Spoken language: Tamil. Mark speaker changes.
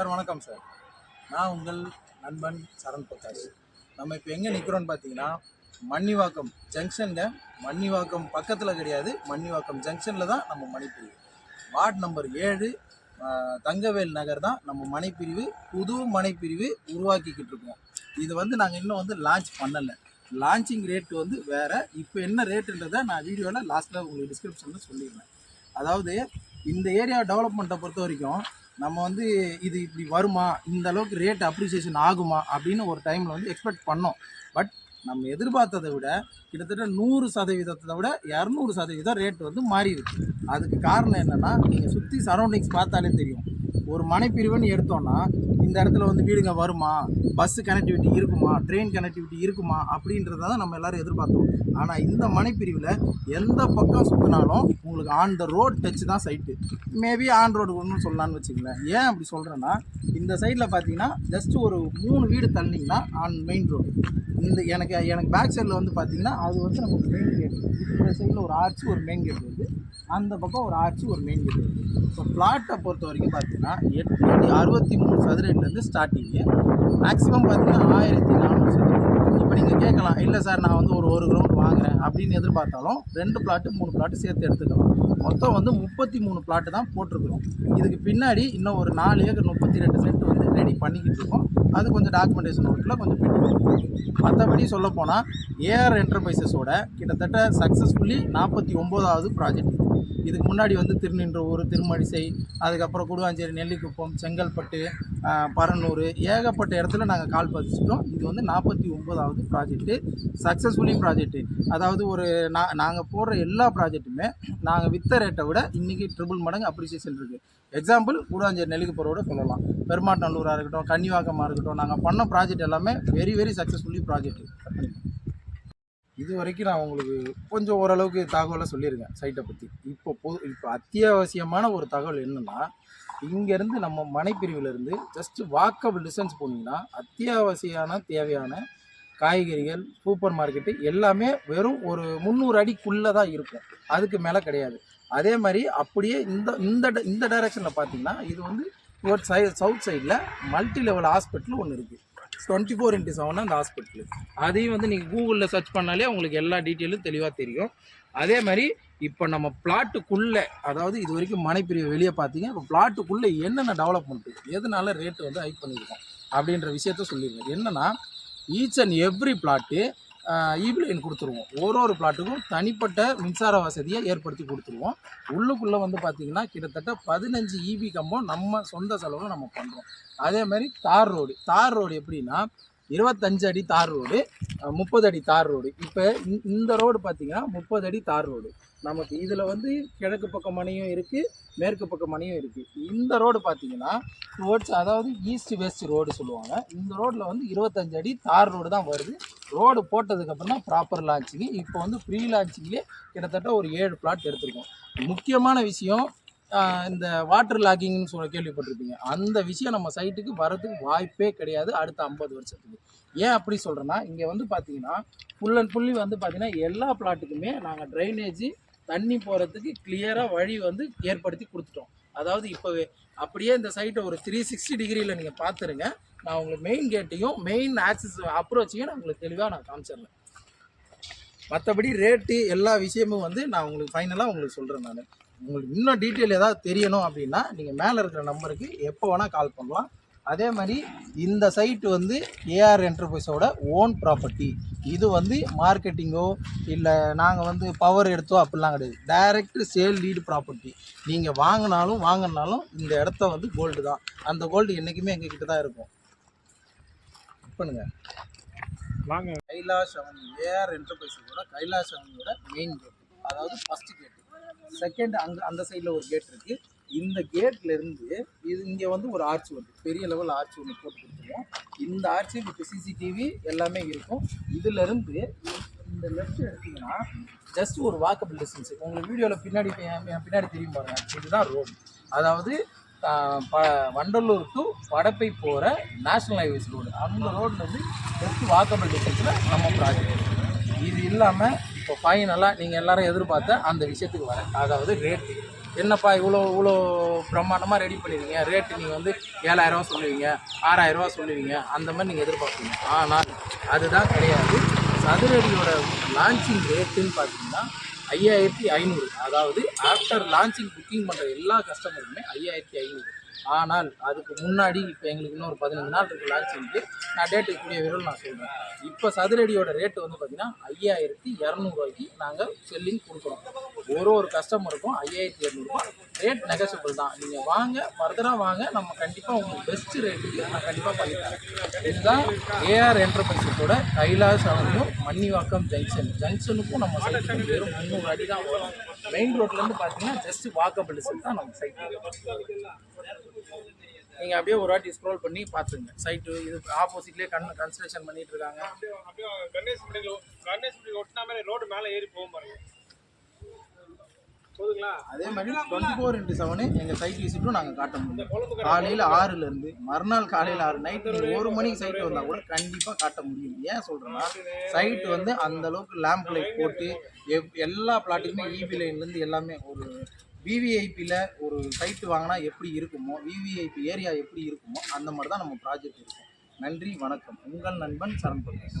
Speaker 1: சார் வணக்கம் சார். நான் உங்கள் நண்பன் சரண் பிரகாஷ். நம்ம இப்போ எங்கே நிற்கிறோன்னு பார்த்தீங்கன்னா மன்னிவாக்கம் ஜங்ஷனுங்க மன்னிவாக்கம் பக்கத்தில் கிடையாது மன்னிவாக்கம் ஜங்ஷனில் தான் நம்ம மணிப்பிரிவு. வார்டு நம்பர் ஏழு தங்கவேல் நகர் தான் நம்ம மனைப்பிரிவு புது மனைப்பிரிவு உருவாக்கிக்கிட்டு இருக்கோம். இது வந்து நாங்கள் இன்னும் வந்து லான்ச் பண்ணலை. லான்ச்சிங் ரேட் வந்து வேறு. இப்போ என்ன ரேட்டுன்றதை நான் வீடியோவில் லாஸ்ட்டில் உங்களுக்கு டிஸ்கிரிப்ஷனில் சொல்லிடுறேன். அதாவது இந்த ஏரியா டெவலப்மெண்ட்டை பொறுத்த வரைக்கும் நம்ம வந்து இது இப்படி வருமா? இந்த அளவுக்கு ரேட் அப்ரிசியேஷன் ஆகுமா? அப்படின்னு ஒரு டைமில் வந்து எக்ஸ்பெக்ட் பண்ணோம். பட் நம்ம எதிர்பார்த்ததை விட கிட்டத்தட்ட நூறு சதவீதத்தை விட இரநூறு சதவீதம் ரேட் வந்து மாறி இருக்கு அதுக்கு காரணம் என்னென்னா நீங்கள் சுற்றி சரௌண்டிங்ஸ் பார்த்தாலே தெரியும். ஒரு மனைப்பிரிவுன்னு எடுத்தோன்னா இந்த இடத்துல வந்து வீடுங்க வருமா? பஸ் கனெக்டிவிட்டி இருக்குமா? ட்ரெயின் கனெக்டிவிட்டி இருக்குமா? அப்படின்றத தான் நம்ம எல்லாரும் எதிர்பார்த்தோம். ஆனால் இந்த மனைப்பிரிவில் எந்த பக்கம் சுற்றினாலும் உங்களுக்கு ஆன் த ரோட் டச் தான் சைட்டு மேபி ஆன் ரோடு ஒன்றும் சொல்லலான்னு வச்சுங்களேன் ஏன் அப்படி சொல்கிறேன்னா இந்த சைடில் பார்த்தீங்கன்னா ஜஸ்ட் ஒரு மூணு வீடு தள்ளிங்கன்னா ஆன் மெயின் ரோடு இந்த எனக்கு எனக்கு பேக் சைடில் வந்து பார்த்தீங்கன்னா அது வந்து நமக்கு மெயின் கேட் இந்த சைடில் ஒரு ஆர்ச்சு ஒரு மெயின் கேட் வருது. அந்த பக்கம் ஒரு ஆர்ச்சு ஒரு மெயின் கேட் வருது. ஸோ பிளாட்டை பொறுத்த வரைக்கும் பார்த்தீங்கன்னா எட்நூற்றி அறுபத்தி மூணு சதுரடிலேருந்து ஸ்டார்டிங்கு மேக்ஸிமம் பார்த்தீங்கன்னா ஆயிரத்தி நானூறு சதுரம் இப்போ நீங்கள் கேட்கலாம் இல்லை சார் நான் வந்து ஒரு ஒரு கிரவுண்ட் வாங்குறேன் அப்படின்னு எதிர்பார்த்தாலும் ரெண்டு பிளாட்டு மூணு பிளாட்டு சேர்த்து எடுத்துக்கலாம். மொத்தம் வந்து முப்பத்தி மூணு பிளாட்டு தான் போட்டிருக்கிறோம். இதுக்கு பின்னாடி இன்னும் ஒரு நாலு ஏக்கர் முப்பத்தி ரெண்டு சென்ட் வந்து ரெடி பண்ணிக்கிட்டு இருக்கோம். அது கொஞ்சம் டாக்குமெண்டேஷன் ஒர்க்கில் கொஞ்சம் பெண்டிங் மற்றபடி சொல்லப்போனால் ஏஆர் என்டர்பிரைசஸோட கிட்டத்தட்ட சக்ஸஸ்ஃபுல்லி நாற்பத்தி ஒம்போதாவது ப்ராஜெக்ட் இதுக்கு முன்னாடி வந்து திருநின்ற ஊர் திருமழிசை அதுக்கப்புறம் குடுவாஞ்சேரி நெல்லிக்குப்பம் செங்கல்பட்டு பரநூறு பரனூர் ஏகப்பட்ட இடத்துல நாங்கள் கால் பதிச்சிட்டோம். இது வந்து நாற்பத்தி ஒம்போதாவது ப்ராஜெக்ட்டு சக்ஸஸ்ஃபுல்லி ப்ராஜெக்ட்டு அதாவது ஒரு நான் நாங்கள் போடுற எல்லா ப்ராஜெக்ட்டுமே நாங்கள் வித்த ரேட்டை விட இன்றைக்கி ட்ரிபிள் மடங்கு அப்ரிசியேஷன் இருக்குது எக்ஸாம்பிள் கூடாஞ்சேரி நெல்லிக்குப்பரோட சொல்லலாம். பெருமாட்டநல்லூராக இருக்கட்டும் கன்னிவாக்கமாக இருக்கட்டும் நாங்கள் பண்ண ப்ராஜெக்ட் எல்லாமே வெரி வெரி சக்ஸஸ்ஃபுல்லி ப்ராஜெக்ட் இது வரைக்கும் நான் உங்களுக்கு கொஞ்சம் ஓரளவுக்கு தகவலை சொல்லியிருக்கேன் சைட்டை பற்றி இப்போ பொது இப்போ அத்தியாவசியமான ஒரு தகவல் என்னென்னா இங்கேருந்து நம்ம மனைப்பிரிவிலேருந்து ஜஸ்ட் வாக்கபிள் டிஸ்டன்ஸ் போனீங்கன்னா அத்தியாவசியமான தேவையான காய்கறிகள் சூப்பர் மார்க்கெட்டு எல்லாமே வெறும் ஒரு முந்நூறு அடிக்குள்ளே தான் இருக்கும். அதுக்கு மேலே கிடையாது. அதே மாதிரி அப்படியே இந்த இந்த ட- இந்த டைரக்ஷனில் பார்த்தீங்கன்னா இது வந்து ஒரு சை சவுத் சைடில் மல்டி லெவல் ஹாஸ்பிட்டல் ஒன்று இருக்குது டுவெண்ட்டி ஃபோர் இன்ட்டு செவன் அந்த ஹாஸ்பிட்டல் அதையும் வந்து நீங்கள் கூகுளில் சர்ச் பண்ணாலே உங்களுக்கு எல்லா டீட்டெயிலும் தெளிவாக தெரியும். அதே மாதிரி இப்போ நம்ம பிளாட்டுக்குள்ளே அதாவது இது வரைக்கும் மனைப்பிரிவு வெளியே பார்த்தீங்க இப்போ பிளாட்டுக்குள்ளே என்னென்ன டெவலப்மெண்ட்டு எதனால ரேட்டு வந்து ஹைக் பண்ணியிருக்கோம்? அப்படின்ற விஷயத்த சொல்லியிருக்கேன் என்னென்னா each and every plot EB line கொடுத்துருவோம். ஒரு ஒரு பிளாட்டுக்கும் தனிப்பட்ட மின்சார வசதியை ஏற்படுத்தி கொடுத்துருவோம். உள்ளுக்குள்ளே வந்து பார்த்திங்கன்னா கிட்டத்தட்ட பதினஞ்சு ஈபி கம்பம் நம்ம சொந்த செலவில் நம்ம பண்ணுறோம் அதே மாதிரி தார் ரோடு. தார் ரோடு எப்படின்னா இருபத்தஞ்சு அடி தார் ரோடு முப்பது அடி தார் ரோடு. இப்போ இந்த ரோடு பார்த்தீங்கன்னா முப்பது அடி தார் ரோடு. நமக்கு இதில் வந்து கிழக்கு பக்கம் மணியும் இருக்குது மேற்கு பக்கம் மணியும் இருக்குது இந்த ரோடு பார்த்தீங்கன்னா டுவர்ட்ஸ் அதாவது ஈஸ்ட் வெஸ்ட் ரோடு சொல்லுவாங்க. இந்த ரோட்டில் வந்து இருபத்தஞ்சு அடி தார் ரோடு தான் வருது. ரோடு போட்டதுக்கப்புறம் தான் ப்ராப்பர் லான்ச்சிங்கு இப்போ வந்து ப்ரீ லான்ச்சிங்லேயே கிட்டத்தட்ட ஒரு ஏழு பிளாட் எடுத்திருக்கோம். முக்கியமான விஷயம் இந்த வாட்டர் லாகிங்னு சொல்ல கேள்விப்பட்டிருப்பீங்க. அந்த விஷயம் நம்ம சைட்டுக்கு வரதுக்கு வாய்ப்பே கிடையாது அடுத்த ஐம்பது வருஷத்துக்கு. ஏன் அப்படி சொல்கிறேன்னா இங்கே வந்து பார்த்தீங்கன்னா ஃபுல் அண்ட் ஃபுல்லி வந்து பார்த்தீங்கன்னா எல்லா பிளாட்டுக்குமே நாங்கள் ட்ரைனேஜ் தண்ணி போகிறதுக்கு கிளியராக வழி வந்து ஏற்படுத்தி கொடுத்துட்டோம். அதாவது இப்போவே அப்படியே இந்த சைட்டை ஒரு த்ரீ சிக்ஸ்டி டிகிரியில் நீங்கள் பார்த்துருங்க நான் உங்களுக்கு மெயின் கேட்டையும் மெயின் ஆக்சஸ் அப்ரோச்சையும் நான் உங்களுக்கு தெளிவாக நான் காமிச்சிடறேன். மற்றபடி ரேட்டு எல்லா விஷயமும் வந்து நான் உங்களுக்கு ஃபைனலாக உங்களுக்கு சொல்கிறேன் நான். உங்களுக்கு இன்னும் டீட்டெயில் ஏதாவது தெரியணும் அப்படின்னா நீங்கள் மேலே இருக்கிற நம்பருக்கு எப்போ வேணால் கால் பண்ணலாம். அதே மாதிரி இந்த சைட்டு வந்து ஏஆர் என்டர்பிரைஸோட ஓன் ப்ராப்பர்ட்டி இது வந்து மார்க்கெட்டிங்கோ இல்லை நாங்கள் வந்து பவர் எடுத்தோ அப்படிலாம் கிடையாது. டைரக்ட் சேல் லீடு ப்ராப்பர்ட்டி நீங்கள் வாங்கினாலும் வாங்கினாலும் இந்த இடத்த வந்து கோல்டு தான். அந்த கோல்டு என்றைக்குமே எங்ககிட்ட தான் இருக்கும். பண்ணுங்க.
Speaker 2: வாங்க.
Speaker 1: கைலாஷ் அவனி ஏஆர் என்டர்பிரைஸோட கைலாஷ் அவனியோட மெயின் கேட் அதாவது ஃபர்ஸ்ட் கேட் செகண்ட் அங்கே அந்த சைடில் ஒரு கேட் இருக்குது இந்த கேட்லேருந்து இது இங்கே வந்து ஒரு ஆர்ச் வந்து பெரிய லெவல் ஆர்ச் ஒன்று போட்டு கொடுத்துருவோம். இந்த ஆர்ச்சி இப்போ சிசிடிவி எல்லாமே இருக்கும். இதுலேருந்து இந்த லெஃப்ட் எடுத்தீங்கன்னா ஜஸ்ட் ஒரு வாக்கபிள் டிஸ்டன்ஸ் உங்களுக்கு வீடியோவில் பின்னாடி என் பின்னாடி தெரியும் பாருங்க. இதுதான் ரோடு அதாவது ப வண்டலூர் டு படப்பை போகிற நேஷனல் ஹைவேஸ் ரோடு அந்த ரோட்லேருந்து ஜஸ்ட் வாக்கபிள் டிஸ்டன்ஸில் நம்ம ப்ராஜெக்ட் இது இல்லாமல் இப்போ ஃபைனலாக நீங்கள் எல்லோரும் எதிர்பார்த்த அந்த விஷயத்துக்கு வரேன். அதாவது ரேட்டு என்னப்பா இவ்வளோ இவ்வளோ பிரம்மாண்டமாக ரெடி பண்ணிருக்கீங்க? ரேட்டு நீங்கள் வந்து ஏழாயிரரூவா சொல்லுவீங்க ஆறாயிரரூவா சொல்லுவீங்க அந்த மாதிரி நீங்கள் எதிர்பார்ப்பீங்க. ஆனால் அதுதான் கிடையாது. சதுரடியோட லான்ச்சிங் ரேட்டுன்னு பார்த்தீங்கன்னா ஐயாயிரத்தி ஐநூறு. அதாவது ஆஃப்டர் லான்ச்சிங் புக்கிங் பண்ணுற எல்லா கஸ்டமருக்குமே ஐயாயிரத்தி ஐநூறு. ஆனால் அதுக்கு முன்னாடி இப்போ எங்களுக்கு இன்னும் ஒரு பதினஞ்சு நாள் இருக்குது லான்ச்சிங்க்கு நான் டேட்டு கூடிய விரல் நான் சொல்கிறேன் இப்போ சதுரடியோட ரேட்டு வந்து பார்த்தீங்கன்னா ஐயாயிரத்தி இரநூறுவாய்க்கு நாங்கள் செல்லிங் கொடுக்குறோம். ஒரு ஒரு கஸ்டமருக்கும் ஐயாயிரத்தி இரநூறுபா. ரேட் நெகசபிள் தான். நீங்கள் வாங்க ஃபர்தராக வாங்க நம்ம கண்டிப்பாக உங்களுக்கு பெஸ்ட் ரேட்டுக்கு நான் கண்டிப்பாக பண்ணித்தரேன் இதுதான் ஏஆர் என்டர்பிரைசஸோட கைலாஸ் அவென்யூ மன்னிவாக்கம் ஜங்ஷன் ஜங்ஷனுக்கும் நம்ம சைட்டுக்கும் வெறும் முந்நூறு அடி தான் வரும் மெயின் ரோட்லேருந்து பார்த்தீங்கன்னா ஜஸ்ட் வாக்கபிள் டிஸ்டன்ஸ் தான் நம்ம சைட் நீங்கள் அப்படியே ஒரு வாட்டி ஸ்க்ரோல் பண்ணி பார்த்துருங்க சைட்டு இது ஆப்போசிட்லேயே கண் கன்ஸ்ட்ரக்ஷன் பண்ணிட்டு இருக்காங்க.
Speaker 2: அப்படியே கணேஷ் கணேஷ் ரோடு மேலே ஏறி போகும் பாருங்க.
Speaker 1: அதே மாதிரி டுவெண்ட்டி ஃபோர் இன்ட்டு செவனு எங்கள் சைட் விசிட்டும் நாங்கள் காட்ட முடியும். காலையில் ஆறுலேருந்து மறுநாள் காலையில் ஆறு நைட்டு நீங்கள் ஒரு மணிக்கு சைட்டு வந்தால் கூட கண்டிப்பாக காட்ட முடியும். ஏன் சொல்கிறேன்னா சைட் வந்து அந்த அளவுக்கு லேம்ப் லைட் போட்டு எவ் எல்லா பிளாட்டுக்குமே இபி லைன்லேருந்து எல்லாமே ஒரு விவிஐபியில் ஒரு சைட்டு வாங்கினா எப்படி இருக்குமோ விவிஐபி ஏரியா எப்படி இருக்குமோ அந்த மாதிரி தான் நம்ம ப்ராஜெக்ட் இருக்கும். நன்றி வணக்கம். உங்கள் நண்பன் சரண் பிரகாஷ்